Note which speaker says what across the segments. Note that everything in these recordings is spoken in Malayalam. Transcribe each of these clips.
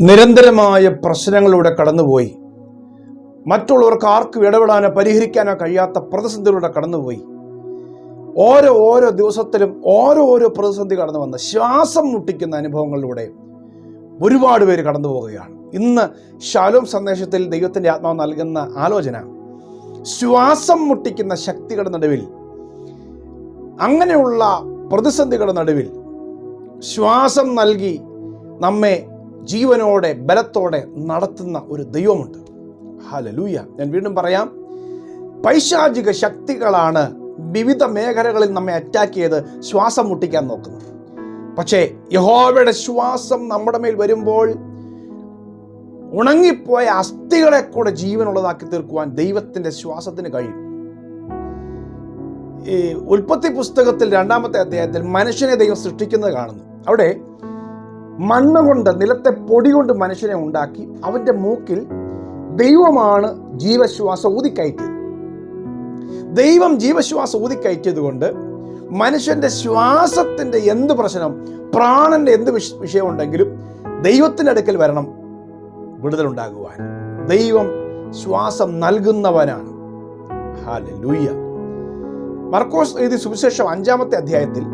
Speaker 1: നിരന്തരമായ പ്രശ്നങ്ങളിലൂടെ കടന്നുപോയി. മറ്റുള്ളവർക്ക് ആർക്കും ഇടപെടാനോ പരിഹരിക്കാനോ കഴിയാത്ത പ്രതിസന്ധികളിലൂടെ കടന്നുപോയി. ഓരോ ഓരോ ദിവസത്തിലും ഓരോ ഓരോ പ്രതിസന്ധി കടന്നു വന്ന് ശ്വാസം മുട്ടിക്കുന്ന അനുഭവങ്ങളിലൂടെ ഒരുപാട് പേര് കടന്നു പോവുകയാണ്. ഇന്ന് ശാലോം സന്ദേശത്തിൽ ദൈവത്തിന്റെ ആത്മാവ് നൽകുന്ന ആലോചന ശ്വാസം മുട്ടിക്കുന്ന ശക്തികളുടെ നടുവിൽ അങ്ങനെയുള്ള പ്രതിസന്ധികളുടെ നടുവിൽ ശ്വാസം നൽകി നമ്മെ ജീവനോടെ ബലത്തോടെ നടത്തുന്ന ഒരു ദൈവമുണ്ട്. ഹലലൂയ ഞാൻ വീണ്ടും പറയാം. പൈശാചിക ശക്തികളാണ് വിവിധ മേഖലകളിൽ നമ്മെ അറ്റാക്ക് ചെയ്ത് ശ്വാസം മുട്ടിക്കാൻ നോക്കുന്നത്. പക്ഷേ യഹോവയുടെ ശ്വാസം നമ്മുടെ മേൽ വരുമ്പോൾ ഉണങ്ങിപ്പോയ അസ്ഥികളെ കൂടെ ജീവനുള്ളതാക്കി തീർക്കുവാൻ ദൈവത്തിന്റെ ശ്വാസത്തിന് കഴിയും. ഈ ഉൽപ്പത്തി പുസ്തകത്തിൽ രണ്ടാമത്തെ അധ്യായത്തിൽ മനുഷ്യനെ ദൈവം സൃഷ്ടിക്കുന്നത് കാണുന്നു. അവിടെ മണ്ണ് കൊണ്ട് നിലത്തെ പൊടി കൊണ്ട് മനുഷ്യനെ ഉണ്ടാക്കി അവന്റെ മൂക്കിൽ ദൈവമാണ് ജീവശ്വാസം ഊതിക്കയറ്റിയത്. ദൈവം ജീവശ്വാസം ഊതിക്കയറ്റിയത് കൊണ്ട് മനുഷ്യന്റെ ശ്വാസത്തിന്റെ എന്ത് പ്രശ്നം പ്രാണന്റെ എന്ത് വിഷ- വിഷയമുണ്ടെങ്കിലും ദൈവത്തിന്റെ അടുക്കൽ വരണം വിടുതലുണ്ടാകുവാൻ ദൈവം ശ്വാസം നൽകുന്നവനാണ്. മർക്കോസ് എഴുതി സുവിശേഷം അഞ്ചാമത്തെ അധ്യായത്തിൽ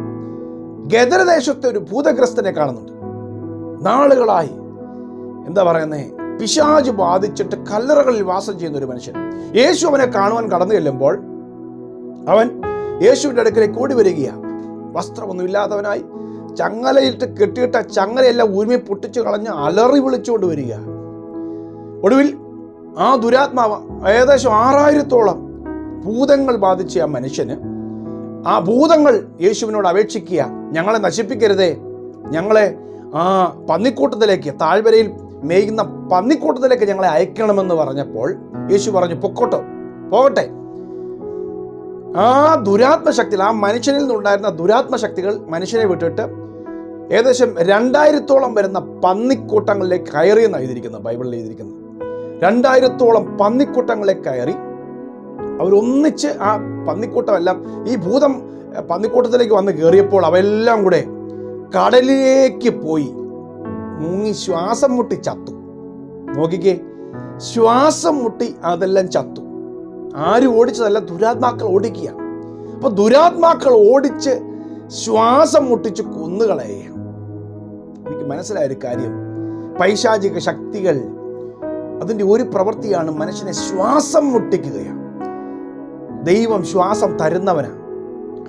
Speaker 1: ഗദരദേശത്തെ ഒരു ഭൂതഗ്രസ്തനെ കാണുന്നുണ്ട്. നാളുകളായി. എന്താ പറയുന്നേ? പിശാജ് ബാധിച്ചിട്ട് കല്ലറകളിൽ വാസം ചെയ്യുന്ന ഒരു മനുഷ്യൻ. യേശു അവനെ കാണുവാൻ കടന്നു ചെല്ലുമ്പോൾ അവൻ യേശുവിന്റെ അടുക്കലേക്ക് ഓടി വരികയാണ്. വസ്ത്രമൊന്നുമില്ലാത്തവനായി ചങ്ങലയിട്ട് കെട്ടിയിട്ട ചങ്ങലയെല്ലാം ഉരുമി പൊട്ടിച്ചു കളഞ്ഞ് അലറി വിളിച്ചുകൊണ്ട് വരിക ഒടുവിൽ ആ ദുരാത്മാവ് ഏകദേശം ആറായിരത്തോളം ഭൂതങ്ങൾ ബാധിച്ച ആ മനുഷ്യന് ആ ഭൂതങ്ങൾ യേശുവിനോട് അപേക്ഷിക്കുക ഞങ്ങളെ നശിപ്പിക്കരുതേ ഞങ്ങളെ ആ പന്നിക്കൂട്ടത്തിലേക്ക് താഴ്വരയിൽ മേയുന്ന പന്നിക്കൂട്ടത്തിലേക്ക് ഞങ്ങളെ അയക്കണമെന്ന് പറഞ്ഞപ്പോൾ യേശു പറഞ്ഞു പൊക്കോട്ടോ പോകട്ടെ. ആ ദുരാത്മശക്തികൾ ആ മനുഷ്യനിൽ നിന്നുണ്ടായിരുന്ന ദുരാത്മശക്തികൾ മനുഷ്യനെ വിട്ടിട്ട് ഏകദേശം രണ്ടായിരത്തോളം വരുന്ന പന്നിക്കൂട്ടങ്ങളിലേക്ക് കയറി എന്ന് എഴുതിയിരിക്കുന്നത് ബൈബിളിൽ എഴുതിയിരിക്കുന്നത്. രണ്ടായിരത്തോളം പന്നിക്കൂട്ടങ്ങളിലേക്ക് കയറി അവരൊന്നിച്ച് ആ പന്നിക്കൂട്ടമെല്ലാം ഈ ഭൂതം പന്നിക്കൂട്ടത്തിലേക്ക് വന്ന് കയറിയപ്പോൾ അവയെല്ലാം കൂടെ കടലിലേക്ക് പോയി. മുങ്ങി ശ്വാസം മുട്ടി ചത്തു. നോക്കിക്കേ ശ്വാസം മുട്ടി അതെല്ലാം ചത്തു. ആരും ഓടിച്ചതല്ല ദുരാത്മാക്കൾ ഓടിക്കുക അപ്പൊ ദുരാത്മാക്കൾ ഓടിച്ച് ശ്വാസം മുട്ടിച്ച് കൊന്നുകളയുക എനിക്ക് മനസ്സിലായ ഒരു കാര്യം. പൈശാചിക ശക്തികൾ അതിന്റെ ഒരു പ്രവൃത്തിയാണ് മനുഷ്യനെ ശ്വാസം മുട്ടിക്കുകയാണ്. ദൈവം ശ്വാസം തരുന്നവനാണ്.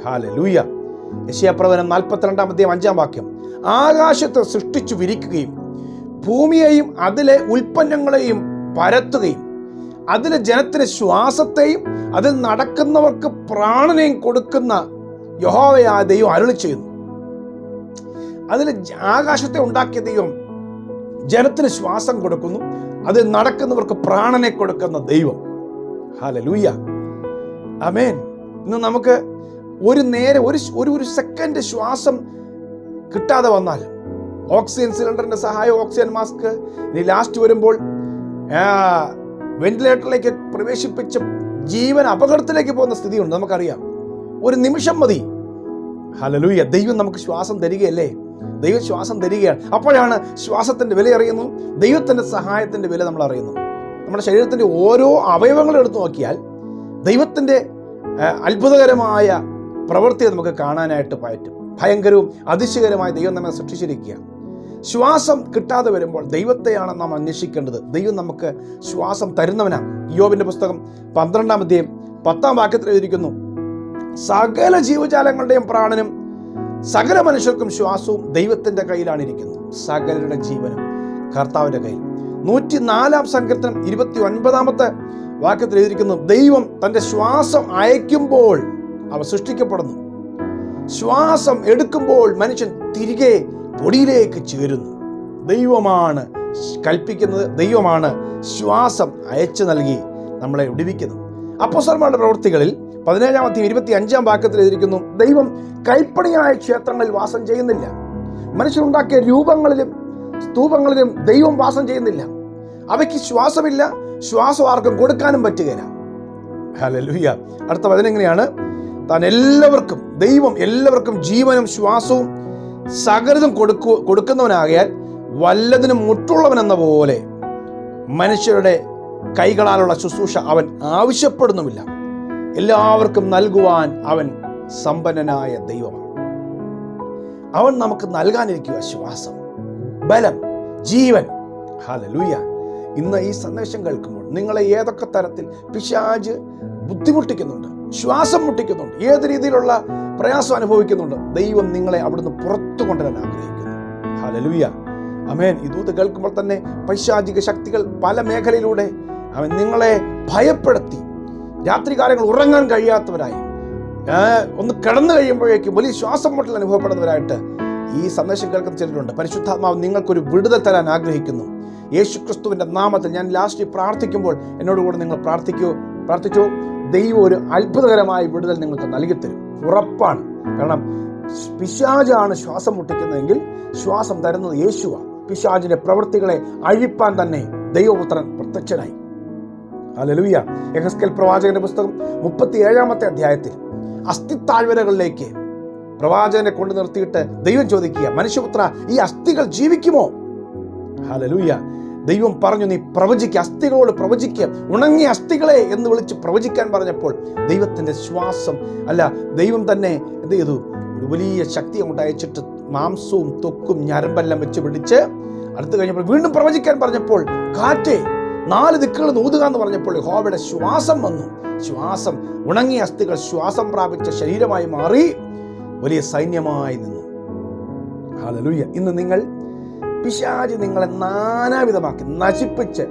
Speaker 1: ഹാല ലൂയ യശയപ്രവനം നാൽപ്പത്തിരണ്ടാം അധ്യായം അഞ്ചാം വാക്യം. ആകാശത്തെ സൃഷ്ടിച്ചു വിരിക്കുകയും ഭൂമിയെയും അതിലെ ഉൽപ്പന്നങ്ങളെയും പരത്തുകയും അതിലെ ജനത്തിന് ശ്വാസത്തെയും അതിൽ നടക്കുന്നവർക്ക് പ്രാണനെയും കൊടുക്കുന്ന യഹോവയായ ദൈവം അരുളി ചെയ്യുന്നു. അതിൽ ആകാശത്തെ ഉണ്ടാക്കിയ ദൈവം ജനത്തിന് ശ്വാസം കൊടുക്കുന്നു അതിൽ നടക്കുന്നവർക്ക് പ്രാണനെ കൊടുക്കുന്ന ദൈവം. ഹാലലൂയ അമേൻ ഇന്ന് നമുക്ക് ഒരു നേരെ ഒരു ഒരു ഒരു സെക്കൻഡ് ശ്വാസം കിട്ടാതെ വന്നാൽ ഓക്സിജൻ സിലിണ്ടറിന്റെ സഹായം ഓക്സിജൻ മാസ്ക്. ഇനി ലാസ്റ്റ് വരുമ്പോൾ വെന്റിലേറ്ററിലേക്ക് പ്രവേശിപ്പിച്ച് ജീവൻ അപകടത്തിലേക്ക് പോകുന്ന സ്ഥിതിയുണ്ട്. നമുക്കറിയാം. ഒരു നിമിഷം മതി. ഹലലൂയ ദൈവം നമുക്ക് ശ്വാസം തരികയല്ലേ? ദൈവം ശ്വാസം തരികയാണ്. അപ്പോഴാണ് ശ്വാസത്തിന്റെ വില അറിയുന്നു. ദൈവത്തിന്റെ സഹായത്തിന്റെ വില നമ്മൾ അറിയുന്നു. നമ്മുടെ ശരീരത്തിന്റെ ഓരോ അവയവങ്ങളും എടുത്തു നോക്കിയാൽ ദൈവത്തിന്റെ ആ, അത്ഭുതകരമായ പ്രവൃത്തിയെ നമുക്ക് കാണാനായിട്ട് പറ്റും. ഭയങ്കരവും അതിശയകരമായ ദൈവം നമ്മെ സൃഷ്ടിച്ചിരിക്കുക ശ്വാസം കിട്ടാതെ വരുമ്പോൾ ദൈവത്തെയാണ് നാം അന്വേഷിക്കേണ്ടത്. ദൈവം നമുക്ക് ശ്വാസം തരുന്നവനാണ്. യോബിന്റെ പുസ്തകം പന്ത്രണ്ടാം അധ്യായം പത്താം വാക്യത്തിൽ എഴുതിയിരിക്കുന്നു സകല ജീവജാലങ്ങളുടെയും പ്രാണനും സകല മനുഷ്യർക്കും ശ്വാസവും ദൈവത്തിന്റെ കയ്യിലാണ് ഇരിക്കുന്നത്. സകലരുടെ ജീവനും കർത്താവിന്റെ കയ്യിൽ. നൂറ്റി നാലാം സങ്കീർത്തനം ഇരുപത്തി ഒൻപതാമത്തെ വാക്യത്തിൽ എഴുതിയിരിക്കുന്നു ദൈവം തന്റെ ശ്വാസം അയക്കുമ്പോൾ അവ സൃഷ്ടിക്കപ്പെടുന്നു. ശ്വാസം എടുക്കുമ്പോൾ മനുഷ്യൻ തിരികെ പൊടിയിലേക്ക് ചേരുന്നു. ദൈവമാണ് കൽപ്പിക്കുന്നത് ദൈവമാണ് ശ്വാസം അയച്ചു നൽകി നമ്മളെ വിടിവിക്കുന്നത് അപ്പോസ്തലന്മാരുടെ പ്രവൃത്തികളിൽ പതിനേഴാം അധ്യയം ഇരുപത്തി അഞ്ചാം വാക്യത്തിൽ എഴുതിയിരിക്കുന്നു ദൈവം കൈപ്പണിയായ ക്ഷേത്രങ്ങളിൽ വാസം ചെയ്യുന്നില്ല. മനുഷ്യരുണ്ടാക്കിയ രൂപങ്ങളിലും സ്തൂപങ്ങളിലും ദൈവം വാസം ചെയ്യുന്നില്ല. അവയ്ക്ക് ശ്വാസമില്ല ശ്വാസം ആർക്കും കൊടുക്കാനും പറ്റുകയില്ല. അടുത്ത വചനം എങ്ങനെയാണ്? താൻ എല്ലാവർക്കും ദൈവം എല്ലാവർക്കും ജീവനും ശ്വാസവും സകലതും കൊടുക്കു കൊടുക്കുന്നവനാകയാൽ വല്ലതിനും മുട്ടുള്ളവൻ എന്ന പോലെ മനുഷ്യരുടെ കൈകളാലുള്ള ശുശ്രൂഷ അവൻ ആവശ്യപ്പെടുന്നുമില്ല. എല്ലാവർക്കും നൽകുവാൻ അവൻ സമ്പന്നനായ ദൈവമാണ്. അവൻ നമുക്ക് നൽകാനിരിക്കുക ശ്വാസം ബലം ജീവൻ. ഹാലലൂയ ഇന്ന് ഈ സന്ദേശം കേൾക്കുമ്പോൾ നിങ്ങളെ ഏതൊക്കെ തരത്തിൽ പിശാജ് ബുദ്ധിമുട്ടിക്കുന്നുണ്ട്? ശ്വാസം മുട്ടിക്കുന്നുണ്ട്. ഏത് രീതിയിലുള്ള പ്രയാസം അനുഭവിക്കുന്നുണ്ട്? ദൈവം നിങ്ങളെ അവിടുന്ന് പുറത്തു കൊണ്ടുവരാൻ ആഗ്രഹിക്കുന്നു. ഹലലുയ അമേൻ ഇതൂത് കേൾക്കുമ്പോൾ തന്നെ പൈശാചിക ശക്തികൾ പല മേഖലയിലൂടെ അവൻ നിങ്ങളെ ഭയപ്പെടുത്തി. രാത്രികാലങ്ങൾ ഉറങ്ങാൻ കഴിയാത്തവരായി. ഒന്ന് കിടന്നു കഴിയുമ്പോഴേക്കും വലിയ ശ്വാസം മുട്ടൽ അനുഭവപ്പെടുന്നവരായിട്ട് ഈ സന്ദേശം കേൾക്കുന്ന ചിലരുണ്ട്. പരിശുദ്ധാത്മാവ് നിങ്ങൾക്കൊരു വിടുതൽ തരാൻ ആഗ്രഹിക്കുന്നു. യേശു ക്രിസ്തുവിന്റെ നാമത്തിൽ ഞാൻ ലാസ്റ്റ് പ്രാർത്ഥിക്കുമ്പോൾ എന്നോട് കൂടെ നിങ്ങൾ പ്രാർത്ഥിക്കൂ. പ്രാർത്ഥിച്ചു? ദൈവം ഒരു അത്ഭുതകരമായ വിടുതൽ നിങ്ങൾക്ക് നൽകിത്തരും. ഉറപ്പാണ്. കാരണം പിശാജാണ് ശ്വാസം മുട്ടിക്കുന്നതെങ്കിൽ ശ്വാസം തരുന്നത് യേശുവാണ്. പിശാജിന്റെ പ്രവൃത്തികളെ അഴിപ്പാൻ തന്നെ ദൈവപുത്രൻ പ്രത്യക്ഷനായി. ഹല്ലേലൂയ. യഹസ്കൽ പ്രവാചകന്റെ പുസ്തകം മുപ്പത്തി ഏഴാമത്തെ അധ്യായത്തിൽ അസ്ഥിത്താഴ്വരകളിലേക്ക് പ്രവാചകനെ കൊണ്ടു നിർത്തിയിട്ട് ദൈവം ചോദിക്കുക മനുഷ്യപുത്ര ഈ അസ്ഥികൾ ജീവിക്കുമോ? ഹല്ലേലൂയ. ദൈവം പറഞ്ഞു നീ പ്രവചിക്കുക അസ്ഥികളോട് പ്രവചിക്കുക ഉണങ്ങിയ അസ്ഥികളെ എന്ന് വിളിച്ച് പ്രവചിക്കാൻ പറഞ്ഞപ്പോൾ ദൈവത്തിന്റെ ശ്വാസം അല്ല ദൈവം തന്നെ എന്ത് ചെയ്തു? ഒരു വലിയ ശക്തി അങ്ങോട്ട് മാംസവും തൊക്കും ഞരമ്പെല്ലാം വെച്ച് പിടിച്ച് അടുത്ത് കഴിഞ്ഞപ്പോൾ വീണ്ടും പ്രവചിക്കാൻ പറഞ്ഞപ്പോൾ കാറ്റേ നാല് ദിക്കുകൾ നൂതുക എന്ന് പറഞ്ഞപ്പോൾ ഹോവയുടെ ശ്വാസം വന്നു. ശ്വാസം ഉണങ്ങിയ അസ്ഥികൾ ശ്വാസം പ്രാപിച്ച ശരീരമായി മാറി വലിയ സൈന്യമായി നിന്നു. ഇന്ന് നിങ്ങൾ പിശാചി നിങ്ങളെ നാനാവിധമാക്കി നശിപ്പിച്ച്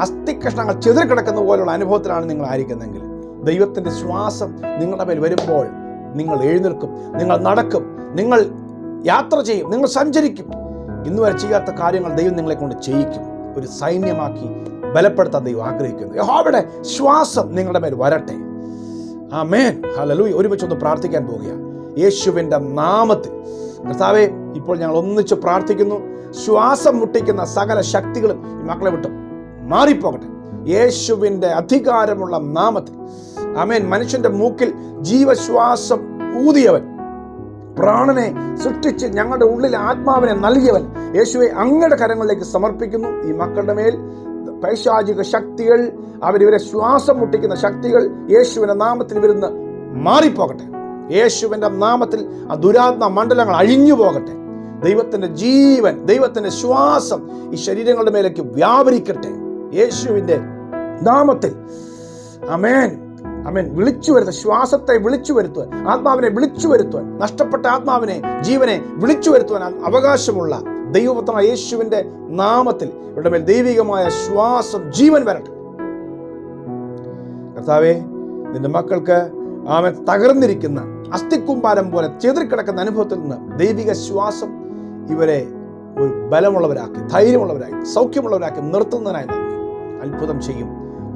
Speaker 1: അസ്ഥികഷ്ണങ്ങൾ ചെതിറിക്കിടക്കുന്ന പോലുള്ള അനുഭവത്തിലാണ് നിങ്ങൾ ആയിരിക്കുന്നതെങ്കിൽ ദൈവത്തിന്റെ ശ്വാസം നിങ്ങളുടെ മേൽ വരുമ്പോൾ നിങ്ങൾ എഴുന്നേൽക്കും നിങ്ങൾ നടക്കും നിങ്ങൾ യാത്ര ചെയ്യും നിങ്ങൾ സഞ്ചരിക്കും. ഇന്ന് വരെ ചെയ്യാത്ത കാര്യങ്ങൾ ദൈവം നിങ്ങളെ കൊണ്ട് ചെയ്യിക്കും. ഒരു സൈന്യമാക്കി ബലപ്പെടുത്താൻ ദൈവം ആഗ്രഹിക്കുന്നു. യഹോവയുടെ ശ്വാസം നിങ്ങളുടെ മേൽ വരട്ടെ. ആ മേൻ ഹലലു ഒരുമിച്ച് ഒന്ന് പ്രാർത്ഥിക്കാൻ പോവുകയാണ്. യേശുവിന്റെ നാമത്തിൽ കർത്താവെ ഇപ്പോൾ ഞങ്ങൾ ഒന്നിച്ച് പ്രാർത്ഥിക്കുന്നു. ശ്വാസം മുട്ടിക്കുന്ന സകല ശക്തികളും ഈ മക്കളെ വിട്ട് മാറിപ്പോകട്ടെ. യേശുവിന്റെ അധികാരമുള്ള നാമത്തിൽ. അമേൻ മനുഷ്യന്റെ മൂക്കിൽ ജീവശ്വാസം ഊതിയവൻ. പ്രാണനെ സൃഷ്ടിച്ച് ഞങ്ങളുടെ ഉള്ളിൽ ആത്മാവിനെ നൽകിയവൻ യേശുവെ അങ്ങയുടെ കരങ്ങളിലേക്ക് സമർപ്പിക്കുന്നു. ഈ മക്കളുടെ മേൽ പൈശാചിക ശക്തികൾ അവരിവരെ ശ്വാസം മുട്ടിക്കുന്ന ശക്തികൾ യേശുവിന്റെ നാമത്തിൽ വരുന്ന മാറിപ്പോകട്ടെ. യേശുവിന്റെ നാമത്തിൽ ആ ദുരാത്മ മണ്ഡലങ്ങൾ അഴിഞ്ഞു പോകട്ടെ. ദൈവത്തിന്റെ ജീവൻ ദൈവത്തിന്റെ ശ്വാസം ഈ ശരീരങ്ങളുടെ മേലേക്ക് വ്യാപരിക്കട്ടെ. യേശുവിന്റെ നാമത്തിൽ. അമേൻ അമേൻ വിളിച്ചു വരുത്ത ശ്വാസത്തെ വിളിച്ചു വരുത്തുവാൻ ആത്മാവിനെ വിളിച്ചു വരുത്തുവാൻ നഷ്ടപ്പെട്ട ആത്മാവിനെ ജീവനെ വിളിച്ചു വരുത്തുവാൻ അവകാശമുള്ള ദൈവപുത്ര യേശുവിന്റെ നാമത്തിൽ ഇവരുടെ മേൽ ദൈവികമായ ശ്വാസം ജീവൻ വരട്ടെ. കർത്താവേ നിന്റെ മക്കൾക്ക് ആമേൻ തകർന്നിരിക്കുന്ന അസ്ഥിക്കുമ്പാരം പോലെ ചെതിർക്കിടക്കുന്ന അനുഭവത്തിൽ നിന്ന് ദൈവിക ശ്വാസം ഇവരെ ഒരു ബലമുള്ളവരാക്കി ധൈര്യമുള്ളവരാക്കി സൗഖ്യമുള്ളവരാക്കി നിർത്തുന്നതിനായി നന്ദി അത്ഭുതം ചെയ്യും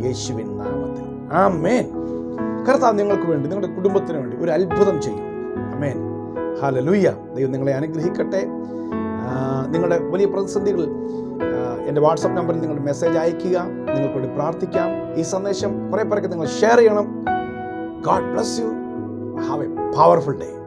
Speaker 1: യേശുവിൻ നാമത്തിൽ. ആ മേൻ കർത്താവ് നിങ്ങൾക്ക് വേണ്ടി നിങ്ങളുടെ കുടുംബത്തിന് വേണ്ടി ഒരു അത്ഭുതം ചെയ്യും. അമേൻ ഹാലലൂയ ദൈവം നിങ്ങളെ അനുഗ്രഹിക്കട്ടെ. നിങ്ങളുടെ വലിയ പ്രതിസന്ധികൾ എന്റെ വാട്സപ്പ് നമ്പറിൽ നിങ്ങളുടെ മെസ്സേജ് അയയ്ക്കുക. നിങ്ങൾക്ക് വേണ്ടി പ്രാർത്ഥിക്കാം. ഈ സന്ദേശം കുറേ പേർക്ക് നിങ്ങൾ ഷെയർ ചെയ്യണം. God bless you. Have a powerful day.